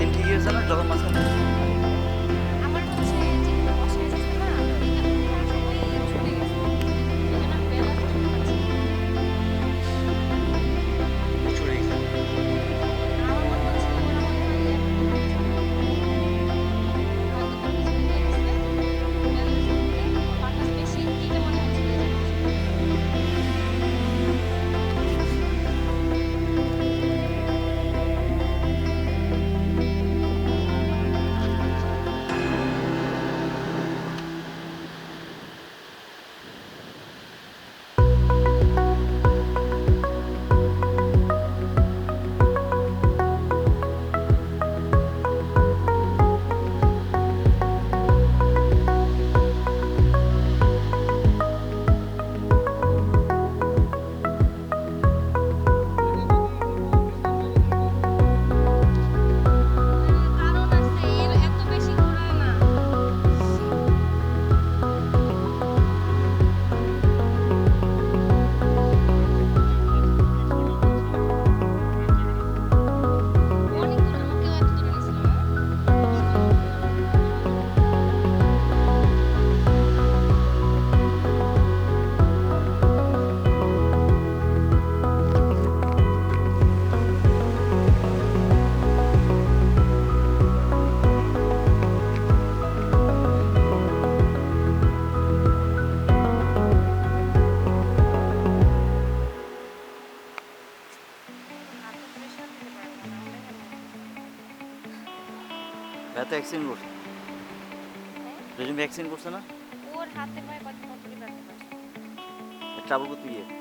tepki yiyorsanız dalamasın. ব্যথা accident করছে। দুজন অ্যাক্সিডেন্ট করছে না? ওর হাতে পায়ে কত কত ব্যথা ট্রাভেল করতে গিয়ে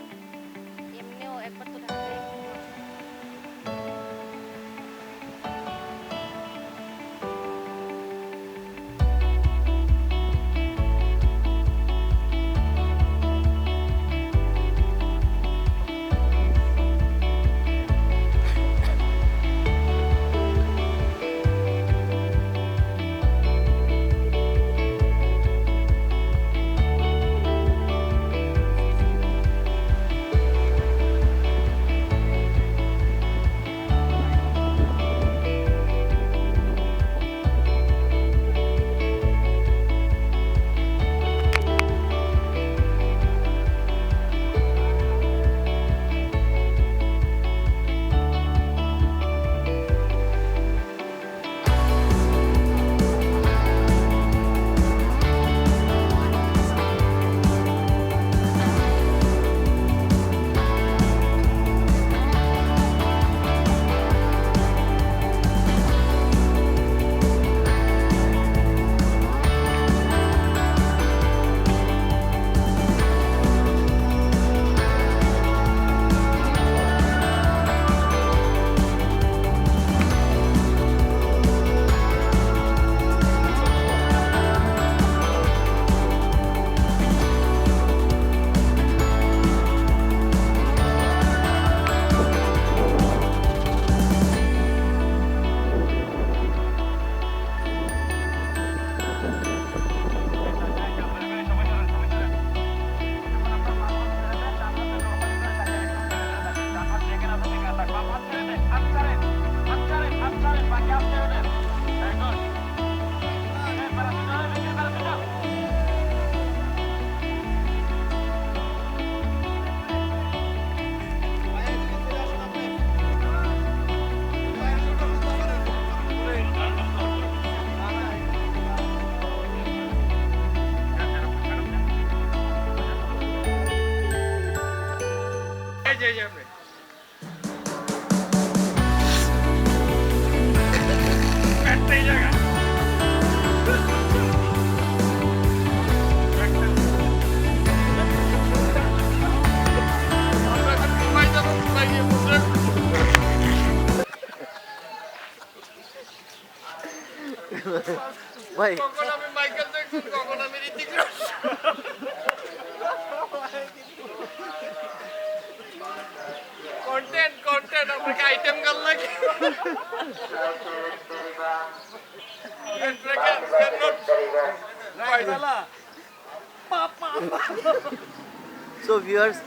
જય જય આપણે થઈ જાય Wait. কন্টেন্ট কন্টেন্ট আপনাকে আইটেম গাল লাগে। So viewers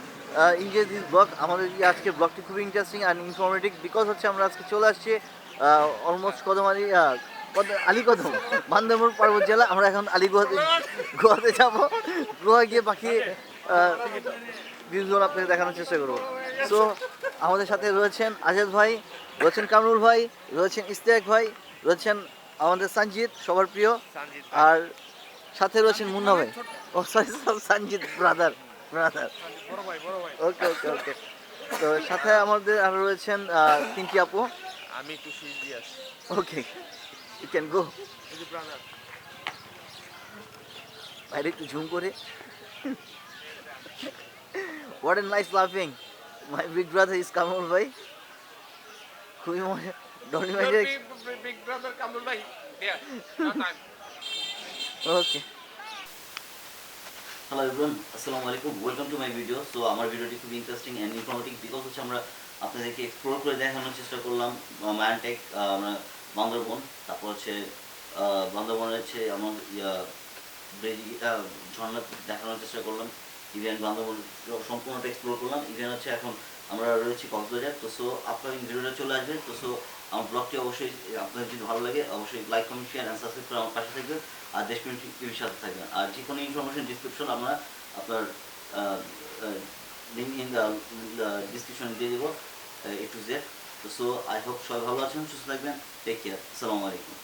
enjoy this block আমাদের আজকে ব্লকটি খুবই ইন্টারেস্টিং আর ইনফরমেটিভ বিকজ হচ্ছে আমরা আজকে চলে আসছি uh, অলমোস্ট কদমালি uh, আলী কদম বান্দরবন পার্বত জেলা। আমরা এখন আলী গোয়াতে গোয়াতে যাব। গোয়া গিয়ে বাকি uh, ভিউগুলো আপনাকে দেখানোর চেষ্টা করব। সো আমাদের সাথে রয়েছেন আজাদ ভাই রয়েছেন কামরুল ভাই রয়েছেন ইস্তেক ভাই রয়েছেন আমাদের সঞ্জিত সবার প্রিয়। আর সাথে রয়েছেন মুন্না ভাই। ও sorry Sanjit brother brother okay okay okay. তো সাথে আমাদের আরও রয়েছেন তিনটি আপু। আমি একটু সুইচ দিয়ে আসি। ওকে ইউ ক্যান গো বাইরে একটু ঝুম করে। হোয়াট এ নাইস লাফিং my big brother is Kamrul ভাই খুবই মজা Dolly magic big brother Kamrul ভাই ওকে হ্যালো এভরিওয়ান আসসালামু আলাইকুম welcome to my video so আমার ভিডিওটি খুবই ইন্টারেস্টিং অ্যান্ড ইনফরমেটিভ বিকজ হচ্ছে আমরা আপনাদেরকে এক্সপ্লোর করে দেখানোর চেষ্টা করলাম মায়ানটেক আমরা বান্দরবন তারপর হচ্ছে আহ, বান্দরবনের হচ্ছে আমার ঝর্ণা দেখানোর চেষ্টা করলাম। ইভেন বান্দরবন সম্পূর্ণটা এক্সপ্লোর করলাম। ইভেন হচ্ছে এখন আমরা রয়েছি কক্সবাজার, তো সো আপনার ভিডিওটা চলে আসবে। তো সো আমার ব্লগটি অবশ্যই, আপনাদের যদি ভালো লাগে, অবশ্যই like comment share and subscribe করে আমার পাশে থাকবেন। আর দেশ টিভির সাথে থাকবেন। আর যে কোনো ইনফরমেশন ডিসক্রিপশন আমরা আপনার লিঙ্ক ইন ডিসক্রিপশন দিয়ে দেবো, এ টু জেড তো সো আই হোপ সবাই ভালো আছেন, সুস্থ থাকবেন। টেক কেয়ার আসসালামু আলাইকুম